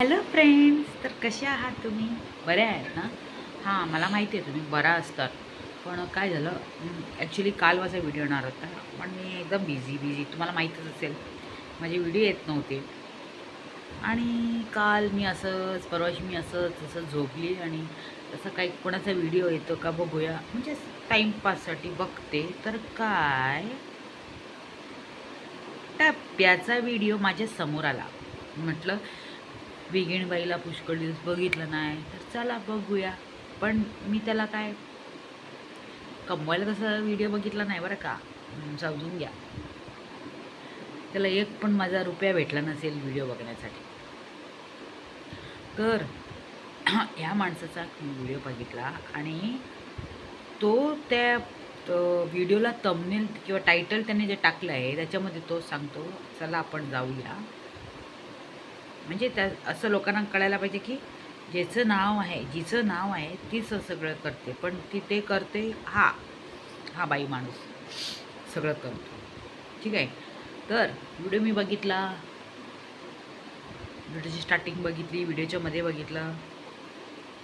Hello friends तर कसे आहात तुम्ही? बरे आहेत ना? हां मला माहिती आहे तुम्ही बरा असतात. पण काय झालं? ॲक्च्युली काल माझा व्हिडिओ येणार होता पण मी एकदम बिझी बिझी तुम्हाला माहीतच असेल माझे व्हिडिओ येत नव्हते. आणि काल मी असंच परवाशी मी असंच असं झोपली आणि तसं काही कोणाचा व्हिडिओ येतो का बघूया. म्हणजे टाईमपाससाठी बघते. तर काय? टप्प्याचा व्हिडिओ माझ्यासमोर आला. म्हटलं विगीणबाईला पुष्कळ दिवस बघितलं नाही तर चला बघूया. पण मी त्याला काय कमवायला तसा व्हिडिओ बघितला नाही बरं का? समजून घ्या. त्याला एक पण माझा रुपया भेटला नसेल व्हिडिओ बघण्यासाठी. तर ह्या माणसाचा व्हिडिओ बघितला आणि तो त्या व्हिडिओला तमनेल किंवा टायटल त्याने जे टाकलं आहे त्याच्यामध्ये तो सांगतो चला आपण जाऊया. म्हणजे त्या असं लोकांना कळायला पाहिजे की ज्याचं नाव आहे जिचं नाव आहे तीच सगळं करते. पण ती ते करते हा हा बाई माणूस सगळं करतो. ठीक आहे? तर व्हिडिओ मी बघितला. व्हिडिओची स्टार्टिंग बघितली व्हिडिओच्या मध्ये बघितलं.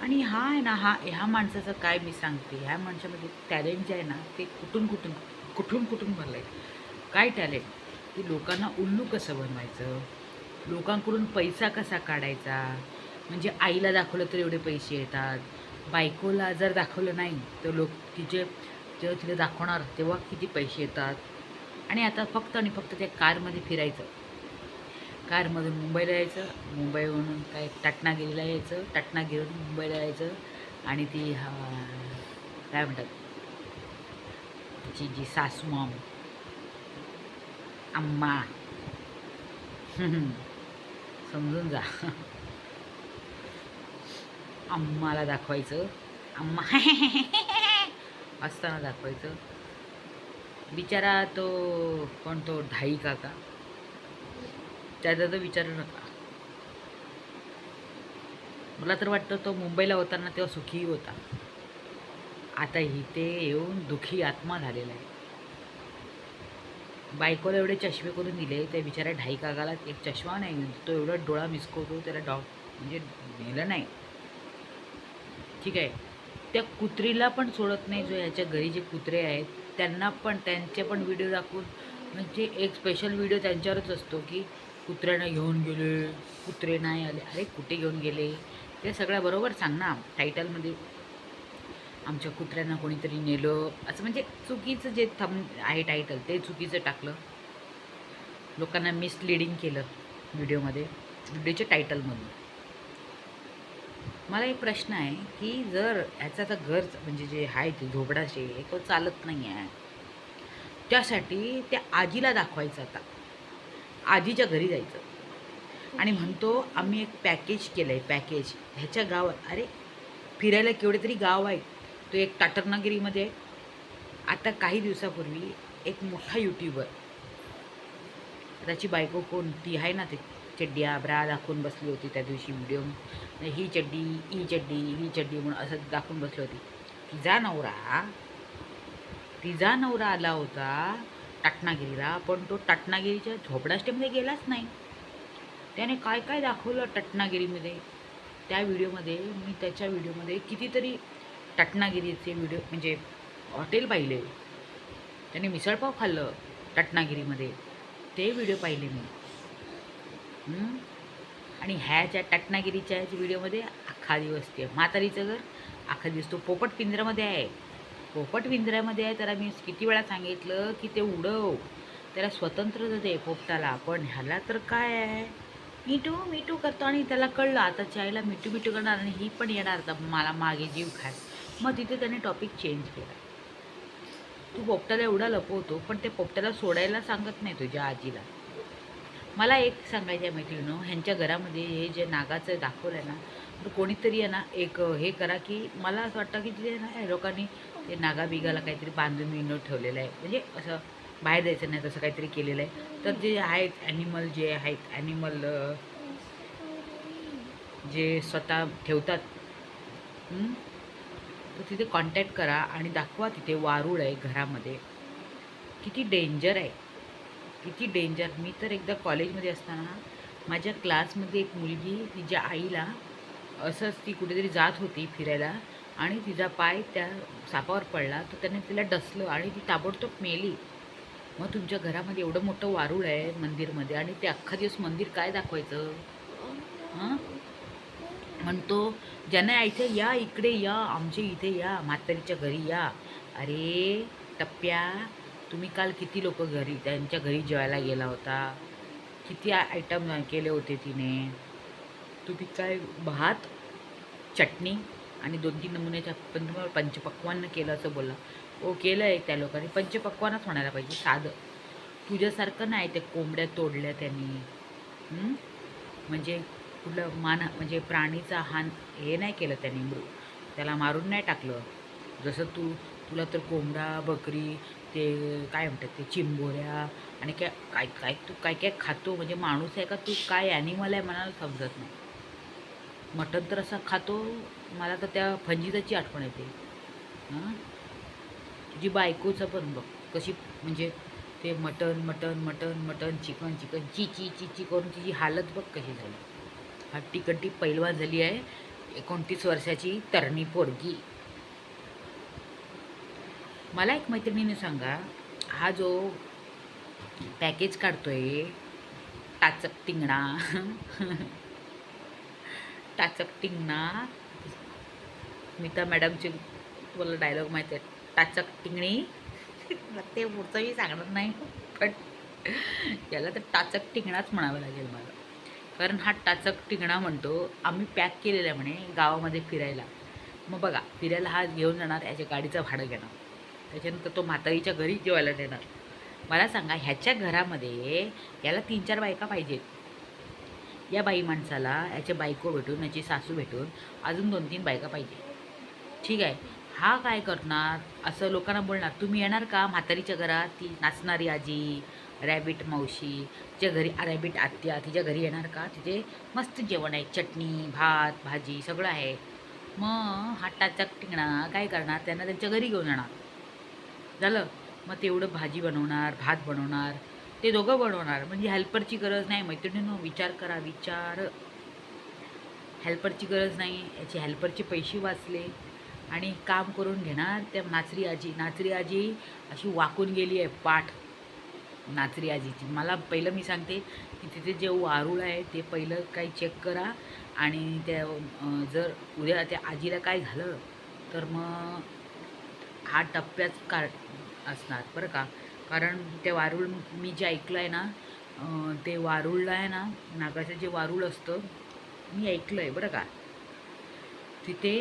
आणि हा आहे ना हा ह्या माणसाचं काय मी सांगते? ह्या माणसामध्ये टॅलेंट जे आहे ना ते कुठून कुठून कुठून कुठून भरलं आहे काय टॅलेंट की लोकांना उल्लू कसं बनवायचं? लोकांकडून पैसा कसा काढायचा? म्हणजे आईला दाखवलं तर एवढे पैसे येतात. बायकोला जर दाखवलं नाही तर लोक तिचे जेव्हा तिला दाखवणार तेव्हा किती पैसे येतात? आणि आता फक्त आणि फक्त त्या कारमध्ये फिरायचं. कारमधून मुंबईला यायचं. मुंबईवरून काय टाटणागिरीला यायचं. टाटणागिरीवरून मुंबईला यायचं. आणि ती हा काय म्हणतात? तिची जी सासू मॉम. आम्मा समजून जा. आम्हाला दाखवायचं. आम्हा असताना दाखवायचं. बिचारा तो कोण तो ढाई काका. त्याचा तर विचारू नका. मला तर वाटतं तो मुंबईला होताना तेव्हा सुखी होता. आता इथे येऊन दुखी आत्मा झालेला आहे. बायकोला एवढे चष्मे करून दिले त्या बिचाऱ्या ढाई कागाला एक चष्मा नाही तो एवढा डोळा मिसकवतो त्याला डॉ म्हणजे नेलं नाही. ठीक आहे. त्या कुत्रीला पण सोडत नाही जो ह्याच्या घरी जे कुत्रे आहेत त्यांना पण त्यांचे पण व्हिडिओ दाखवून म्हणजे एक स्पेशल व्हिडिओ त्यांच्यावरच असतो की कुत्र्यानं घेऊन गेले कुत्रे नाही आले अरे कुठे घेऊन गेले? ते सगळ्या बरोबर सांग ना टायटलमध्ये आमच्या कुत्र्यांना कोणीतरी नेलं. असं म्हणजे चुकीचं जे थम आहे टायटल ते चुकीचं टाकलं. लोकांना मिसलिडिंग केलं व्हिडिओमध्ये व्हिडिओच्या टायटलमधून मला एक प्रश्न आहे की जर ह्याचा आता घर म्हणजे जे आहे ते झोपडाचे तो चालत नाही आहे. त्यासाठी त्या आजीला दाखवायचं आता. आजीच्या घरी जायचं. आणि म्हणतो आम्ही एक पॅकेज केलं आहे पॅकेज ह्याच्या गावात अरे फिरायला केवढे तरी गाव आहेत तो एक टाटरनागिरीमध्ये आहे. आता काही दिवसापूर्वी एक मोठा यूट्यूबर त्याची बायको कोणती आहे ना ते चड्ड्या ब्रा दाखवून बसली होती त्या दिवशी व्हिडिओ ही चड्डी ही चड्डी ही चड्डी म्हणून असं दाखवून बसली होती. तिचा नवरा तिचा नवरा आला होता टटनागिरीला पण तो टाटणागिरीच्या झोपडाष्टीमध्ये गेलाच नाही. त्याने काय काय दाखवलं टटनागिरीमध्ये त्या व्हिडिओमध्ये मी त्याच्या व्हिडिओमध्ये कितीतरी टटनागिरीचे व्हिडिओ म्हणजे हॉटेल पाहिले. त्याने मिसळपाव खाल्लं टटनागिरीमध्ये ते व्हिडिओ पाहिले मी. आणि ह्याच्या ज्या ह्याच्या व्हिडिओमध्ये अख्खा दिवस ते म्हातारीचं घर अख्खा दिवस तो पोपट पिंजऱ्यामध्ये आहे. पोपट पिंजऱ्यामध्ये आहे त्याला मी किती वेळा सांगितलं की ते उडव. त्याला स्वतंत्र दे पोपटाला पण ह्याला तर काय आहे? मिठू मिठू करतो आणि त्याला कळलं आता चायला मिठू मिठू करणार आणि ही पण येणार आता मला मागे जीव खाय. मग तिथे त्याने टॉपिक चेंज केला. तू पोपटाला एवढा लपवतो पण ते पोपटाला सोडायला सांगत नाही तुझ्या आजीला. मला एक सांगायचं आहे मैत्रिणीनं ह्यांच्या घरामध्ये हे जे नागाचं दाखवलं आहे ना तर कोणीतरी आहे ना एक हे करा की मला असं वाटतं की तिथे ना या लोकांनी ते नागा बिगाला काहीतरी बांधून विनोद ठेवलेलं आहे. म्हणजे असं बाहेर जायचं नाही तसं काहीतरी केलेलं आहे. तर जे आहेत ॲनिमल जे आहेत ॲनिमल जे स्वतः ठेवतात तर तिथे कॉन्टॅक्ट करा आणि दाखवा तिथे वारूळ आहे घरामध्ये. किती डेंजर आहे. किती डेंजर मी तर एकदा कॉलेजमध्ये असताना माझ्या क्लासमध्ये एक मुलगी तिच्या आईला असंच ती कुठेतरी जात होती फिरायला आणि तिचा पाय त्या सापावर पडला. तर त्याने तिला डसलं आणि ती ताबडतोब मेली. मग तुमच्या घरामध्ये एवढं मोठं वारूळ आहे मंदिरमध्ये आणि ते अख्खा दिवस मंदिर काय दाखवायचं? हां? म्हणतो ज्यांना यायचं या इकडे या आमच्या इथे या म्हातारीच्या घरी या. अरे टप्प्या तुम्ही काल किती लोक घरी त्यांच्या घरी जेवायला गेला होता? किती आयटम केले होते तिने? तुम्ही काय भात चटणी आणि दोन तीन नमुन्याच्या पण तुम्हाला पंचपक्वान केलं असं बोलला. ओ केलं आहे त्या लोकांनी. पंचपक्वानच म्हणायला पाहिजे साधं. तुझ्यासारखं नाही ते कोंबड्या तोडल्या त्यांनी. म्हणजे कुठलं मान म्हणजे प्राणीचा हान हे नाही केलं त्यांनी मृ त्याला मारून नाही टाकलं. जसं तू तुला तर कोंबडा बकरी ते काय म्हणतात ते चिंबोऱ्या आणि काय काय काय तू काय काय खातो म्हणजे माणूस आहे का तू काय ॲनिमल आहे मला समजत नाही. मटण तर असं खातो मला तर त्या फंजिताची आठवण येते. हां? तुझी बायकोचं पण बघ कशी म्हणजे ते मटण मटण मटण मटण चिकन चिकन ची ची ची ची करून तिची हालत बघ कशी झाली. हट्टीकट्टी पैलवान झाली आहे. एकोणतीस वर्षाची तरणी पोरगी. मला एक मैत्रिणीने सांगा हा जो पॅकेज काढतोय टाचक टिंगणा. टाचक टिंगणा. मिता मॅडमचे तुम्हाला डायलॉग माहिती आहे. टाचक टिंगणी. ते पुढचं मी सांगणार नाही पण याला तर टाचक टिंगणाच म्हणावं लागेल मला. कारण हा टाचक टिंगणा म्हणतो आम्ही पॅक केलेला आहे म्हणे गावामध्ये फिरायला. मग बघा फिरायला हा घेऊन जाणार याच्या गाडीचं भाडं घेणार. त्याच्यानंतर तो म्हातारीच्या घरी जेवायला देणार. मला सांगा ह्याच्या घरामध्ये याला तीन चार बायका पाहिजेत. या बाई माणसाला याच्या बायको भेटून याची सासू भेटून अजून दोन तीन बायका पाहिजे ठीक आहे? हा काय करणार? असं लोकांना बोलणार तुम्ही येणार का म्हातारीच्या घरात? ती नाचणारी आजी रॅबिट मावशी तिच्या घरी रॅबिट आत्या तिच्या घरी येणार का? तिथे मस्त जेवण आहे चटणी भात भाजी सगळं आहे. मग हाटा टाचक टिंगणा काय करणार? त्यांना त्यांच्या घरी घेऊन जाणार झालं? मग तेवढं भाजी बनवणार भात बनवणार ते दोघं बनवणार. म्हणजे हेल्परची गरज नाही मैत्रिणीनं विचार करा विचार. हेल्परची गरज नाही याचे हेल्परचे पैसे वाचले आणि काम करून घेणार त्या नाचरी आजी. नाचरी आजी अशी वाकून गेली आहे पाठ नाचरी आजीची. मला पहिलं मी सांगते की तिथे जे वारूळ आहे ते पहिलं काही चेक करा आणि त्या जर उद्या त्या आजीला काय झालं तर मग हा टप्प्याच का असणार बरं का. कारण ते वारूळ मी जे ऐकलं आहे ना ते वारूळला आहे ना नागाचं जे वारूळ असतं मी ऐकलं आहे बरं का. तिथे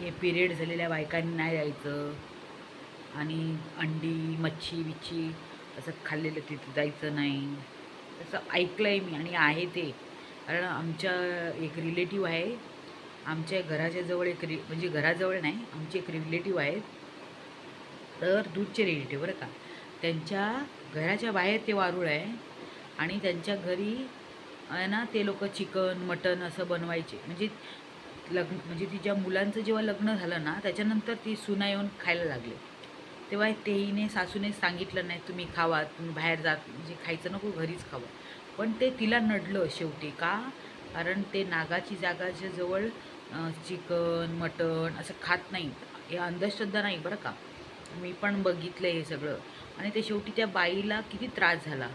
हे पिरियड झालेल्या बायकांनी नाही जायचं आणि अंडी मच्छी बिच्छी असं खाल्लेलं तिथे जायचं नाही. असं ऐकलं आहे मी आणि आहे ते. कारण आमच्या एक रिलेटिव्ह आहे. आमच्या घराच्या जवळ एक रि म्हणजे घराजवळ नाही आमचे एक रिलेटिव्ह आहेत. तर दूधचे रिलेटिव्ह बरं का. त्यांच्या घराच्या बाहेर ते वारूळ आहे आणि त्यांच्या घरी आहे ना ते लोक चिकन मटन असं बनवायचे. म्हणजे लग्न म्हणजे तिच्या मुलांचं जेव्हा लग्न झालं ना त्याच्यानंतर ती सुना येऊन खायला लागले. तेव्हा तेहीने सासूने सांगितलं नाही तुम्ही खावा तुम्ही बाहेर जात म्हणजे खायचं नको घरीच खावं. पण ते तिला नडलं शेवटी का? कारण ते नागाची जागाच्या जवळ चिकन मटण असं खात नाही. हे अंधश्रद्धा नाही बरं का? मी पण बघितलं हे सगळं. आणि ते शेवटी त्या बाईला किती त्रास झाला.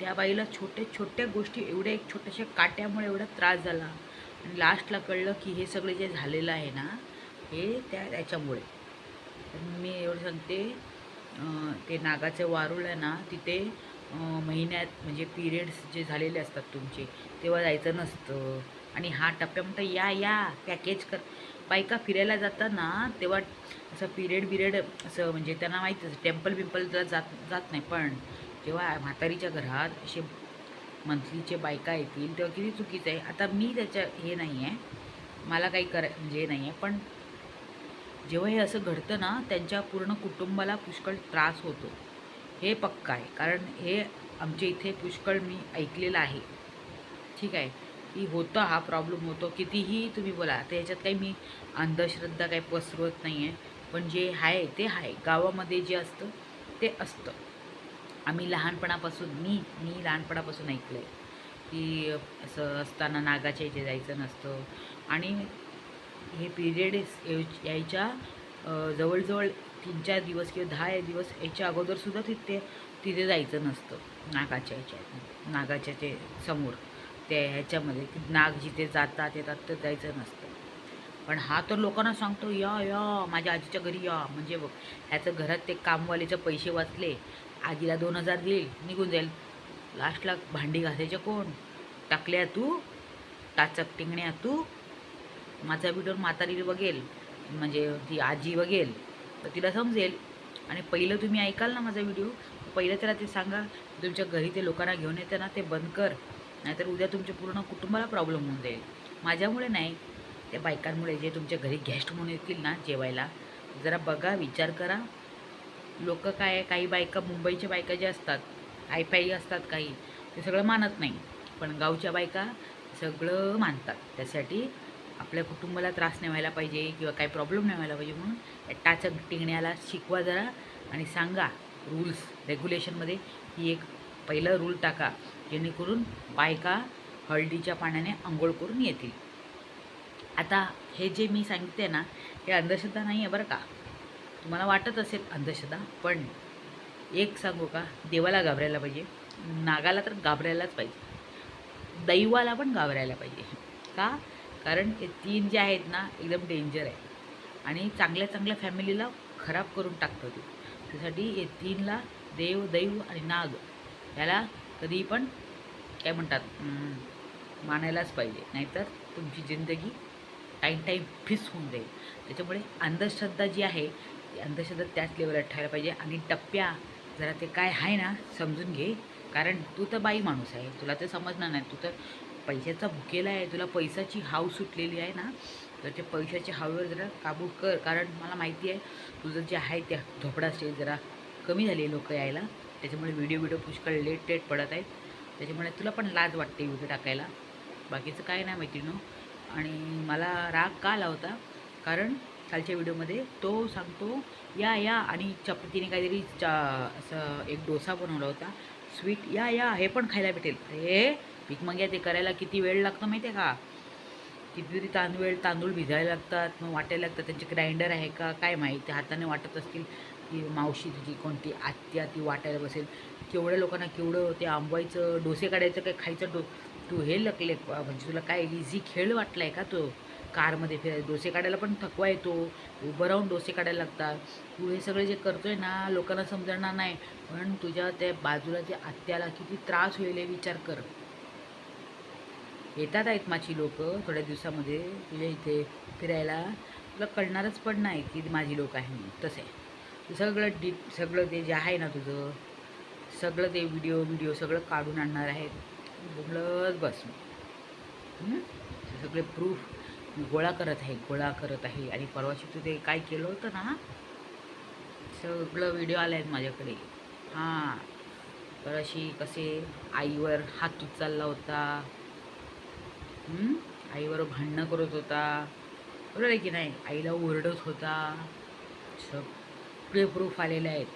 त्या बाईला छोट्या छोट्या गोष्टी एवढ्या एक छोट्याशा काट्यामुळे एवढा त्रास झाला. आणि लास्टला कळलं की हे सगळं जे झालेलं आहे ना हे त्या त्याच्यामुळे. मी एवढं सांगते ते नागाचं वारूळ आहे ना तिथे महिन्यात म्हणजे पिरियड्स जे झालेले असतात तुमचे तेव्हा जायचं नसतं. आणि हा टप्प्या म्हणता या या पॅकेज कर. बायका फिरायला जाताना तेव्हा असं पिरियड बिरियड असं म्हणजे त्यांना माहीतच टेम्पल बिम्पलला जात जात नाही पण जेव्हा म्हातारीच्या घरात असे मंथलीचे बायका येतील तेव्हा किती चुकीचं आहे. आता मी त्याच्या हे नाही आहे मला काही कराय म्हणजे हे नाही आहे पण जेव्हा हे असं घडतं ना त्यांच्या पूर्ण कुटुंबाला पुष्कळ त्रास होतो. हे पक्का आहे. कारण हे आमच्या इथे पुष्कळ मी ऐकलेलं आहे. ठीक आहे? की होतं हा प्रॉब्लेम होतो. कितीही तुम्ही बोला तर ह्याच्यात काही मी अंधश्रद्धा काही पसरवत नाही आहे पण जे आहे ते आहे. गावामध्ये जे असतं ते असतं. आम्ही लहानपणापासून मी मी लहानपणापासून ऐकलं आहे की असं असताना नागाच्या इथे जायचं नसतं. आणि हे पिरियड यायच्या जवळजवळ तीन चार दिवस किंवा दहा दिवस याच्या अगोदरसुद्धा तिथे तिथे जायचं नसतं. नागाच्या याच्या नागाच्या ते समोर. त्या ह्याच्यामध्ये नाग जिथे जातात येतात तर जायचं नसतं. पण हा तर लोकांना सांगतो या या माझ्या आजीच्या घरी या. म्हणजे बघ ह्याचं घरात ते कामवालीचे पैसे वाचले आजीला दोन हजार देईल निघून जाईल. लास्टला भांडी घासायचे कोण? टाकल्या तू टाचक टिंगण्या तू माझा व्हिडिओ म्हातारी बघेल म्हणजे ती आजी बघेल तर तिला समजेल. आणि पहिलं तुम्ही ऐकाल ना माझा व्हिडिओ पहिलं त्याला ते सांगा तुमच्या घरी ते लोकांना घेऊन येते ना ते बंद कर. नाहीतर उद्या तुमच्या पूर्ण कुटुंबाला प्रॉब्लेम होऊन जाईल. माझ्यामुळे नाही त्या बायकांमुळे जे तुमच्या घरी गेस्ट म्हणून येतील ना जेवायला जरा बघा विचार करा. लोक काय आहे, काही बायका मुंबईच्या बायका ज्या असतात आयपाई असतात काही ते सगळं मानत नाही. पण गावच्या बायका सगळं मानतात. त्यासाठी आपल्या कुटुंबाला त्रास नाही व्हायला पाहिजे किंवा काही प्रॉब्लेम नाही व्हायला पाहिजे म्हणून या टाचक टिंगण्याला शिकवा जरा आणि सांगा रूल्स रेग्युलेशनमध्ये ही एक पहिलं रूल टाका जेणेकरून बायका हळदीच्या पाण्याने आंघोळ करून येतील. आता हे जे मी सांगितते ना हे अंधश्रद्धा नाही आहे बरं का. तुम्हाला वाटत असेल अंधश्रद्धा पण एक सांगू का देवाला घाबरायला पाहिजे. नागाला तर घाबरायलाच पाहिजे. दैवाला पण घाबरायला पाहिजे. का? कारण हे तीन जे आहेत ना एकदम डेंजर आहे. आणि चांगल्या चांगल्या फॅमिलीला खराब करून टाकतं ते. त्यासाठी हे तीनला देव दैव आणि नाग याला कधी पण काय म्हणतात मानायलाच पाहिजे. नाहीतर तुमची जिंदगी टाईम टाईम फिस होऊन जाईल. त्याच्यामुळे अंधश्रद्धा जी आहे ती अंधश्रद्धा त्याच लेवलला ठेवायला पाहिजे. आणि टप्प्या जरा ते काय आहे ना समजून घे. कारण तू तर बाई माणूस आहे. तुला ते समजणार नाही. तू तर पैशाचा भुकेला आहे. तुला पैशाची हाव सुटलेली आहे ना तर त्या पैशाच्या हावेवर जरा काबू कर. कारण मला माहिती आहे तुझं जे आहे त्या झोपडाचे स्टेज जरा कमी झाले लोक यायला. त्याच्यामुळे व्हिडिओ व्हिडिओ पुष्कळ लेट लेट पडत आहेत. त्याच्यामुळे तुला पण लाज वाटते व्हिडिओ टाकायला. बाकीचं काय नाही मैत्रिणो. आणि मला राग का आला होता? कारण कालच्या व्हिडिओमध्ये तो सांगतो या या. आणि चपातीने काहीतरी चा असं एक डोसा बनवला होता. स्वीट या या. हे पण खायला भेटेल. अरे पीक मग ते करायला किती वेळ लागतो माहिती आहे का कितीतरी तांदूळ तांदूळ भिजायला लागतात मग वाटायला लागतात. त्यांचे ग्राइंडर आहे का? काय माहिती. हाताने वाटत असतील की मावशी तुझी कोणती आत्या ती वाटायला बसेल. केवढ्या लोकांना केवढं ते आंबवायचं डोसे काढायचं काय खायचं? डो तू हे लकले म्हणजे तुला काय इझी खेळ वाटला आहे का तो? कारमध्ये फिरायला डोसे काढायला पण थकवा येतो. उभं राहून डोसे काढायला लागतात. तू हे सगळे जे करतोय ना लोकांना समजणार नाही. पण तुझ्या त्या बाजूला त्या आत्याला किती त्रास होईल हे विचार कर. येतात आहेत माझी लोक. थोड्या दिवसामध्ये तुझ्या इथे फिरायला. तुला कळणारच पण नाही की माझी लोक आहे म्हणून. तसे सगळं डी सगळं ते जे आहे ना तुझं सगळं ते व्हिडिओ व्हिडिओ सगळं काढून आणणार आहेत. बोलत बस. सगळे प्रूफ गोळा करत आहे गोळा करत आहे. आणि परवाशी तू ते काय केलं होतं ना? सगळं व्हिडिओ आले आहेत माझ्याकडे. हां. परवाशी अशी कसे आईवर हात उचलला होता. आईवर भांडणं करत होता. बरोबर आहे की नाही? आईला ओरडत होता. सगळे प्रूफ आलेले आहेत.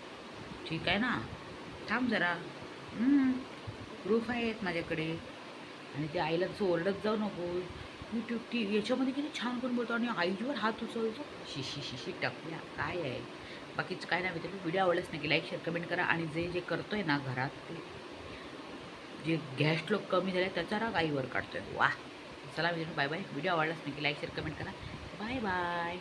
ठीक आहे ना? थांब जरा. प्रूफ आहेत माझ्याकडे. आणि ते आईला तसं ओरडत जाऊ नको. यूट्यूब टी याच्यामध्ये किती छान करून बोलतो आणि आईवर हात उचलतो. शिशी शिशी टाकूया काय आहे? बाकीचं काय नाही तुम्ही व्हिडिओ आवडलाच नाही. की लाईक शेअर कमेंट करा. आणि जे जे करतो आहे ना घरात ते जे गॅस लोक कमी झाले त्याचा राग आईवर काढतोय. वा चला मित्रांनो बाय बाय व्हिडिओ आवडलाच नाही की लाईक शेअर कमेंट करा. Bye bye